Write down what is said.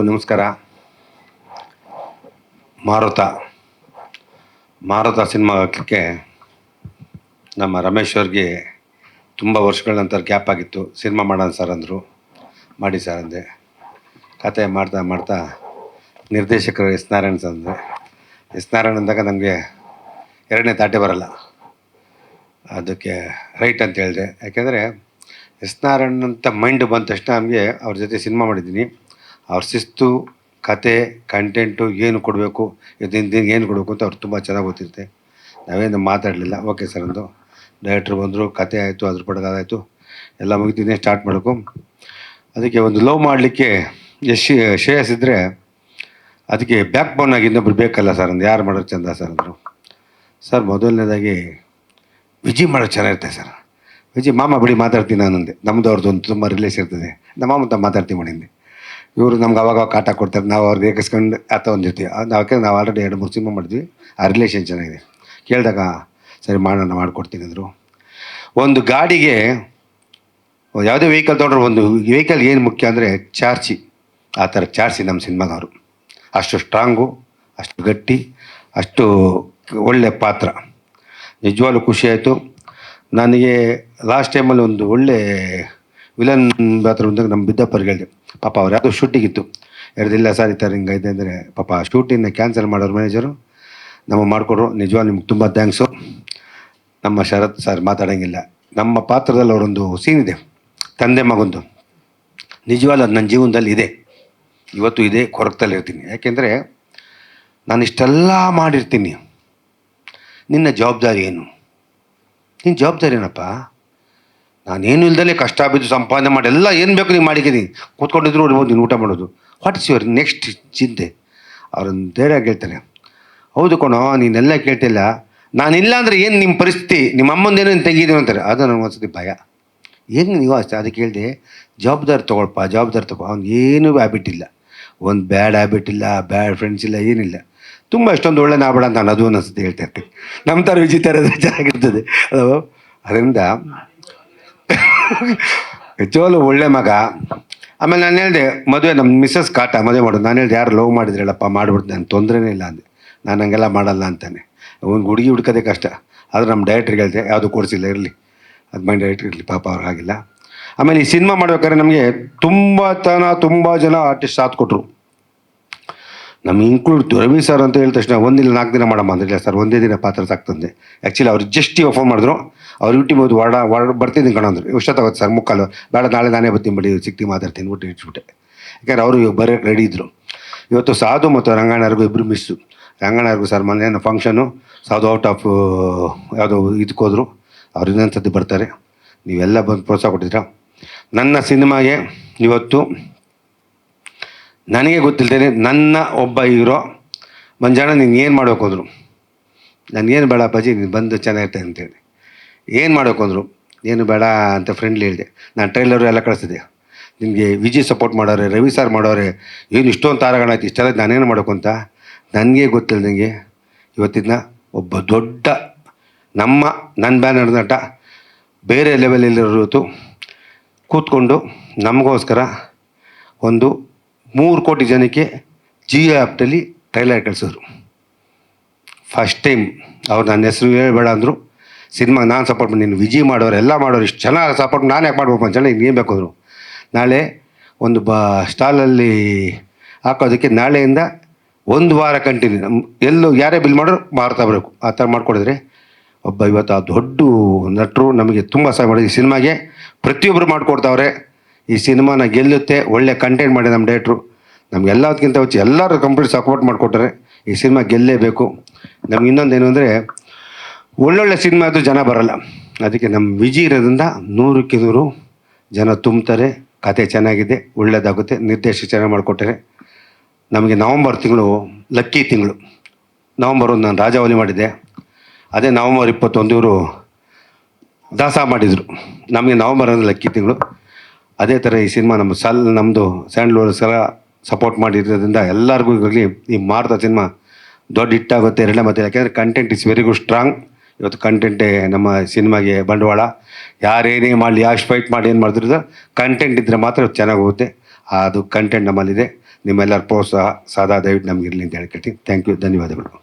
ಎಲ್ರಿಗೂ ನಮಸ್ಕಾರ. ಮಾರುತ. ಮಾರುತ ಸಿನಿಮಾ ನಮ್ಮ ರಮೇಶ್ ಅವ್ರಿಗೆ ತುಂಬ ವರ್ಷಗಳ ನಂತರ ಗ್ಯಾಪ್ ಆಗಿತ್ತು. ಸಿನಿಮಾ ಮಾಡೋಣ ಸರ್ ಅಂದರು. ಮಾಡಿ ಸರ್ ಅಂದೆ. ಕತೆ ಮಾಡ್ತಾ ಮಾಡ್ತಾ ನಿರ್ದೇಶಕರು ಎಸ್ ನಾರಾಯಣ್ ಸರ್ ಅಂದರೆ. ಎಸ್ ನಾರಾಯಣ್ ಅಂದಾಗ ನನಗೆ ಎರಡನೇ ತಾಟೆ ಬರಲ್ಲ. ಅದಕ್ಕೆ ರೈಟ್ ಅಂತ ಹೇಳಿದೆ. ಯಾಕೆಂದರೆ ಎಸ್ ನಾರಾಯಣ್ ಅಂತ ಮೈಂಡ್ ಬಂದ ತಕ್ಷಣ ನಮಗೆ ಅವ್ರ ಜೊತೆ ಸಿನಿಮಾ ಮಾಡಿದ್ದೀನಿ. ಅವ್ರ ಶಿಸ್ತು, ಕತೆ ಕಂಟೆಂಟು ಏನು ಕೊಡಬೇಕು ಇದರಿಂದ ಏನು ಕೊಡಬೇಕು ಅಂತ ಅವ್ರು ತುಂಬ ಚೆನ್ನಾಗಿ ಗೊತ್ತಿರುತ್ತೆ. ನಾವೇನು ಮಾತಾಡಲಿಲ್ಲ. ಓಕೆ ಸರ್ ಅಂದು. ಡೈರೆಕ್ಟ್ರ್ ಬಂದರು, ಕತೆ ಆಯಿತು, ಅದ್ರ ಪಡೆದಾಯಿತು ಎಲ್ಲ ಮುಗಿತಿದ್ದೇ ಸ್ಟಾರ್ಟ್ ಮಾಡಬೇಕು. ಅದಕ್ಕೆ ಒಂದು ಲವ್ ಮಾಡಲಿಕ್ಕೆ ಯಶ್, ಶ್ರೇಯಸ್ ಇದ್ದರೆ ಅದಕ್ಕೆ ಬ್ಯಾಕ್ ಬೋನ್ ಆಗಿ ಇನ್ನೊಬ್ರು ಬೇಕಲ್ಲ ಸರ್ ಅಂದು ಯಾರು ಮಾಡೋದು ಚಂದ ಸರ್ ಅಂದರು. ಸರ್ ಮೊದಲನೇದಾಗಿ ವಿಜಿ ಮಾಡೋದು ಚೆನ್ನಾಗಿರುತ್ತೆ ಸರ್. ವಿಜಿ ಮಾಮ ಬಿಡಿ ಮಾತಾಡ್ತೀನಿ ನಾನಂದೆ. ನಮ್ಮದು ಅವ್ರದ್ದು ಒಂದು ತುಂಬ ರಿಲೇಷನ್ ಇರ್ತದೆ. ನಮ್ಮ ಮಾಮ ಅಂತ ಮಾತಾಡ್ತೀನಿ ಮಾಡಿದ್ದೆ ಇವರು ನಮ್ಗೆ ಅವಾಗ ಕಾಟ ಕೊಡ್ತಾರೆ. ನಾವು ಅವ್ರಿಗೆ ಏಕಿಸ್ಕೊಂಡು ಆತ ಒಂದಿರ್ತೀವಿ ನಾವು ನಾವು ಆಲ್ರೆಡಿ ಎರಡು, ಮೂರು ಸಿನಿಮಾ ಮಾಡಿದ್ವಿ. ಆ ರಿಲೇಷನ್ ಚೆನ್ನಾಗಿದೆ. ಕೇಳಿದಾಗ, ಸರಿ, ಮಾಡೋಣ ಮಾಡಿಕೊಡ್ತೀನಿ ಅಂದರು. ಒಂದು ಗಾಡಿಗೆ, ಯಾವುದೇ ವೆಹಿಕಲ್ ತೊಗೊಂಡ್ರೆ ಒಂದು ವೆಹಿಕಲ್ ಏನು ಮುಖ್ಯ ಅಂದರೆ ಚಾರ್ಜಿ. ಆ ಥರ ಚಾರ್ಜಿ ನಮ್ಮ ಸಿನಿಮಾದವರು. ಅಷ್ಟು ಸ್ಟ್ರಾಂಗು ಅಷ್ಟು ಗಟ್ಟಿ, ಅಷ್ಟು ಒಳ್ಳೆಯ ಪಾತ್ರ. ನಿಜವಾಗ್ಲೂ ಖುಷಿ ಆಯಿತು. ನನಗೆ ಲಾಸ್ಟ್ ಟೈಮಲ್ಲಿ ಒಂದು ಒಳ್ಳೆ ವಿಲನ್ ಪಾತ್ರ ಬಂದಾಗ ನಮ್ಮ ಬಿದ್ದಪ್ಪರಿಗೆ ಹೇಳಿದೆ ಪಾಪ ಅವ್ರು ಯಾವುದೋ ಶೂಟಿಗಿತ್ತು ಎರಡಿಲ್ಲ ಸರ್ ಈ ಥರ ಹಿಂಗೈತೆ ಅಂದರೆ ಪಾಪ ಶೂಟಿನ ಕ್ಯಾನ್ಸಲ್ ಮಾಡೋರು ಮ್ಯಾನೇಜರು ನಮ್ಮ ಮಾಡಿಕೊಡ್ರು ನಿಜವಾಗ ನಿಮ್ಗೆ ತುಂಬ ಥ್ಯಾಂಕ್ಸು ನಮ್ಮ ಶರತ್ ಸರ್ ಮಾತಾಡೋಂಗಿಲ್ಲ. ನಮ್ಮ ಪಾತ್ರದಲ್ಲಿ ಅವರೊಂದು ಸೀನ್ ಇದೆ. ತಂದೆ ಮಗಂದು. ನಿಜವಾಗ್ಲೂ ಅದು ನನ್ನ ಜೀವನದಲ್ಲಿ ಇದೆ. ಇವತ್ತು ಇದೆ ಕೊರಕ್ತಲ್ಲಿ ಇರ್ತೀನಿ. ಯಾಕೆಂದರೆ ನಾನು ಇಷ್ಟೆಲ್ಲ ಮಾಡಿರ್ತೀನಿ. ನಿನ್ನ ಜವಾಬ್ದಾರಿ ಏನು? ನಿನ್ನ ಜವಾಬ್ದಾರಿ ಏನಪ್ಪ? ನಾನೇನು ಇಲ್ದಲೇ ಕಷ್ಟ ಬಿದ್ದು ಸಂಪಾದನೆ ಮಾಡಿ ಎಲ್ಲ ಏನು ಬೇಕು ನೀವು ಮಾಡಿದ್ದೀನಿ. ಕೂತ್ಕೊಂಡಿದ್ರು ನೋಡ್ಬೋದು ನೀನು ಊಟ ಮಾಡೋದು. ವಾಟ್ ಇಸ್ ಯುವರ್ ನೆಕ್ಸ್ಟ್ ಚಿಂತೆ? ಅವ್ರನ್ನ ಧೈರ್ಯ ಹೇಳ್ತಾರೆ ಹೌದು ಕಣೋ, ನೀನೆಲ್ಲ ಕೇಳ್ತಿಲ್ಲ. ನಾನಿಲ್ಲ ಅಂದರೆ ಏನು ನಿಮ್ಮ ಪರಿಸ್ಥಿತಿ? ನಿಮ್ಮ ಅಮ್ಮಂದೇನೋ ನೀನು ಅಂತಾರೆ. ಅದು ನನಗೆ ಒಂದ್ಸತಿ ಭಯ. ಹೆಂಗೆ ನೀವು ಅಷ್ಟೇ ಅದಕ್ಕೆ ಹೇಳಿದೆ, ಜವಾಬ್ದಾರಿ ತೊಗೊಳಪ್ಪ ಜವಾಬ್ದಾರಿ ತಗೋ. ಅವ್ನು ಏನೂ ಹ್ಯಾಬಿಟ್ ಇಲ್ಲ. ಒಂದು ಬ್ಯಾಡ್ ಹ್ಯಾಬಿಟ್ ಇಲ್ಲ ಬ್ಯಾಡ್ ಫ್ರೆಂಡ್ಸ್ ಇಲ್ಲ, ಏನಿಲ್ಲ. ತುಂಬ ಅಷ್ಟೊಂದು ಒಳ್ಳೆ ನಾಬೇಡ ಅಂತ ನಾನು ಅದು ಹೇಳ್ತಾ ಇರ್ತೀನಿ. ನಮ್ಮ ಥರ ವಿಜಿತಾರ ಚೆನ್ನಾಗಿರ್ತದೆ. ಅದು ಅದರಿಂದ ನಿಜವಾಗ್ಲೂ ಒಳ್ಳೆ ಮಗ. ಆಮೇಲೆ ನಾನು ಹೇಳಿದೆ, ಮದುವೆ ನಮ್ಮ ಮಿಸ್ಸಸ್ ಕಾಟ ಮದುವೆ ಮಾಡೋದು. ನಾನು ಹೇಳಿದೆ, ಯಾರು ಲವ್ ಮಾಡಿದ್ರಲ್ಲಪ್ಪ ಮಾಡ್ಬಿಡ್ತು ನಾನು ತೊಂದರೆನೇ ಇಲ್ಲ ಅಂದೆ. ನಾನು ಹಂಗೆಲ್ಲ ಮಾಡಲ್ಲ ಅಂತಾನೆ. ಒಂದು ಹುಡುಗಿ ಹುಡ್ಕೋದೇ ಕಷ್ಟ. ಆದರೆ ನಮ್ಮ ಡೈರೆಕ್ಟ್ರಿಗೆ ಹೇಳಿದೆ, ಯಾವುದು ಕೊಡಿಸಿಲ್ಲ, ಇರಲಿ. ಅದು ಮೈಂಡ್ ಡೈರೆಕ್ಟ್ರ್ ಇರಲಿ, ಪಾಪ ಅವ್ರು ಆಗಿಲ್ಲ ಆಮೇಲೆ ಈ ಸಿನಿಮಾ ಮಾಡ್ಬೇಕಾದ್ರೆ ನಮಗೆ ತುಂಬ ತನ, ತುಂಬ ಜನ ಆರ್ಟಿಸ್ಟ್ ಸಾಥ್ ಕೊಟ್ಟರು ನಮ್ಮ ಇನ್ಕ್ಲೂಡ್ ರವಿ ಸರ್ ಅಂತ ಹೇಳಿದ ತಕ್ಷಣ ಒಂದಿಲ್ಲ ನಾಲ್ಕು ದಿನ ಮಾಡಮ್ಮ ಅಂದ್ರಿಲ್ಲ ಸರ್ ಒಂದೇ ದಿನ ಪಾತ್ರ ಸಾಕ್ತಂದೆ ಆ್ಯಕ್ಚುಲಿ ಅವ್ರು ಜಸ್ಟ್ ಇವಾಗ ಫೋನ್ ಮಾಡಿದ್ರು. ಅವ್ರು ಯೂಟ್ಯೂಬ್ ಹೋದ್ ವಾಡ ವಾಡ ಬರ್ತೀನಿ ಕಣ ಇಷ್ಟ ತಗೋದು ಸರ್ ಮುಕ್ಕಾಲು. ಬೇಡ, ನಾಳೆ ನಾನೇ ಬರ್ತೀನಿ ಬಿಡಿ ಸಿಕ್ತಿ ಮಾತಾಡ್ತೀನಿ, ಊಟ ಇಟ್ಬಿಟ್ಟೆ. ಯಾಕಂದ್ರೆ ಅವರು ಇವಾಗ ರೆಡಿ ಇದ್ದರು ಇವತ್ತು ಸಾಧು ಮತ್ತು ರಂಗಣ್ಣರಿಗೂ ಇಬ್ಬರು ಮಿಸ್ಸು ರಂಗಣ್ಣರಿಗೂ ಸರ್ ಮೊನ್ನೆ ಫಂಕ್ಷನು ಸಾಧು ಔಟ್ ಆಫ್ ಯಾವುದೋ ಇದಕ್ಕೆ ಹೋದರು. ಅವ್ರು ಇನ್ನೊಂದು ಸತಿ ಬರ್ತಾರೆ. ನೀವೆಲ್ಲ ಬಂದು ಪ್ರೋತ್ಸಾಹ ಕೊಟ್ಟಿದ್ದೀರಾ? ನನ್ನ ಸಿನಿಮಾಗೆ ಇವತ್ತು ನನಗೆ ಗೊತ್ತಿಲ್ಲದೇನೆ ನನ್ನ ಒಬ್ಬ ಹೀರೋ ಮಂಜಾಣ, ನೀನು ಏನು ಮಾಡಬೇಕು ಅಂದರು. ನನಗೇನು ಬೇಡ ಅಪ್ಪಾಜಿ, ನೀನು ಬಂದು ಚೆನ್ನಾಗಿರ್ತೆ ಅಂತೇಳಿ. ಏನು ಮಾಡೋಕೆ ಅಂದರು. ಏನು ಬೇಡ ಅಂತ ಫ್ರೆಂಡ್ಲಿ ಹೇಳಿದೆ. ನಾನು ಟ್ರೈಲರು ಎಲ್ಲ ಕಳಿಸಿದೆ. ನಿಮಗೆ ವಿಜಿ ಸಪೋರ್ಟ್ ಮಾಡೋರೆ, ರವಿ ಸರ್ ಮಾಡೋರೆ, ಏನು ಇಷ್ಟೊಂದು ತಾರಗಳಾಯ್ತು ಇಷ್ಟೆಲ್ಲ ನಾನೇನು ಮಾಡೋಕು ಅಂತ? ನನಗೆ ಗೊತ್ತಿಲ್ಲ ನನಗೆ ಇವತ್ತಿನ ಒಬ್ಬ ದೊಡ್ಡ, ನಮ್ಮ ನನ್ನ ಬ್ಯಾನರ್ ನಟ, ಬೇರೆ ಲೆವೆಲಲ್ಲಿರೋತು ಕೂತ್ಕೊಂಡು ನಮಗೋಸ್ಕರ ಒಂದು ಮೂರು ಕೋಟಿ ಜನಕ್ಕೆ ಜಿಯೋ ಆ್ಯಪ್ನಲ್ಲಿ ಟ್ರೈಲರ್ ಕಳಿಸಿದ್ರು. ಫಸ್ಟ್ ಟೈಮ್ ಅವ್ರು ನನ್ನ ಹೆಸರು ಹೇಳಬೇಡ ಅಂದರು. ಸಿನಿಮಾಗೆ ನಾನು ಸಪೋರ್ಟ್ ಮಾಡಿ ನೀನು ವಿಜಿ ಮಾಡೋರು, ಎಲ್ಲ ಮಾಡೋರು ಇಷ್ಟು ಚೆನ್ನಾಗಿ ಸಪೋರ್ಟ್ ನಾನು ಯಾಕೆ ಮಾಡ್ಬೇಕು ಅಂತ ಹೇಳಿ ಏನು ಬೇಕು ಅಂದರು. ನಾಳೆ ಒಂದು ಬ, ಸ್ಟಾಲಲ್ಲಿ ಹಾಕೋದಕ್ಕೆ ನಾಳೆಯಿಂದ ಒಂದು ವಾರ ಕಂಟಿನ್ಯೂ ನಮ್ಮ ಎಲ್ಲೂ ಯಾರೇ ಬಿಲ್ ಮಾಡೋರು ಮಾರ್ತಾ ಬರಬೇಕು. ಆ ಥರ ಮಾಡ್ಕೊಡಿದ್ರೆ ಒಬ್ಬ ಇವತ್ತು ಆ ದೊಡ್ಡ ನಟರು ನಮಗೆ ತುಂಬ ಸಹಾಯ ಮಾಡಿದ್ರು. ಈ ಸಿನಿಮಾಗೆ ಪ್ರತಿಯೊಬ್ಬರು ಮಾಡಿಕೊಡ್ತಾವ್ರೆ. ಈ ಸಿನಿಮಾನ ಗೆಲ್ಲುತ್ತೆ, ಒಳ್ಳೆ ಕಂಟೆಂಟ್ ಮಾಡಿ ನಮ್ಮ ಡೇಟ್ರು ನಮ್ಗೆ ಎಲ್ಲದಕ್ಕಿಂತ ಹೆಚ್ಚು ಎಲ್ಲರೂ ಕಂಪ್ಲೀಟ್ ಸಪೋರ್ಟ್ ಮಾಡಿಕೊಟ್ರೆ ಈ ಸಿನಿಮಾ ಗೆಲ್ಲೇಬೇಕು. ನಮ್ಗೆ ಇನ್ನೊಂದು ಏನು ಅಂದರೆ, ಒಳ್ಳೊಳ್ಳೆ ಸಿನಿಮಾ ಅದು ಜನ ಬರಲ್ಲ. ಅದಕ್ಕೆ ನಮ್ಮ ವಿಜಿ ಇರೋದ್ರಿಂದ ನೂರಕ್ಕೆ ನೂರು ಜನ ತುಂಬ್ತಾರೆ, ಕತೆ ಚೆನ್ನಾಗಿದೆ ಒಳ್ಳೆಯದಾಗುತ್ತೆ ನಿರ್ದೇಶಕ ಚೆನ್ನಾಗಿ ಮಾಡಿಕೊಟ್ಟರೆ ನಮಗೆ ನವಂಬರ್ ತಿಂಗಳು ಲಕ್ಕಿ ತಿಂಗಳು. ನವಂಬರ್ ಒಂದು ನಾನು ರಾಜಾವಲಿ ಮಾಡಿದ್ದೆ. ಅದೇ ನವಂಬರ್ ಇಪ್ಪತ್ತೊಂದು ಇವರು ದಾಸ ಮಾಡಿದರು. ನಮಗೆ ನವಂಬರ್ ಅಂದರೆ ಲಕ್ಕಿ ತಿಂಗಳು. ಅದೇ ಥರ ಈ ಸಿನಿಮಾ ನಮ್ಮ ಸಲ್ ನಮ್ಮದು ಸ್ಯಾಂಡ್ಲೂರ್ ಸರ ಸಪೋರ್ಟ್ ಮಾಡಿರೋದ್ರಿಂದ ಎಲ್ಲರಿಗೂ ಈಗಾಗಲಿ ಈ ಮಾರುತ ಸಿನಿಮಾ ದೊಡ್ಡ ಹಿಟ್ಟಾಗುತ್ತೆ ಎರಡನೇ ಮತ್ತೆ ಯಾಕೆಂದರೆ content is very good strong ಇವತ್ತು ಕಂಟೆಂಟೇ ನಮ್ಮ ಸಿನಿಮಾಗೆ ಬಂಡವಾಳ. ಯಾರೇನೇ ಮಾಡಲಿ ಯಾವ ಫೈಟ್ ಮಾಡಿ, ಏನು ಮಾಡಿದ್ರು ಕಂಟೆಂಟ್ ಇದ್ದರೆ ಮಾತ್ರ ಚೆನ್ನಾಗಿ ಹೋಗುತ್ತೆ. ಅದು ಕಂಟೆಂಟ್ ನಮ್ಮಲ್ಲಿದೆ. ನಿಮ್ಮೆಲ್ಲರ ಪ್ರೋತ್ಸಾಹ ಸದಾ ದಯವಿಟ್ಟು ನಮಗಿರಲಿ ಅಂತ ಹೇಳ್ಕೊಳ್ತೀನಿ ಥ್ಯಾಂಕ್ ಯು ಧನ್ಯವಾದಗಳು.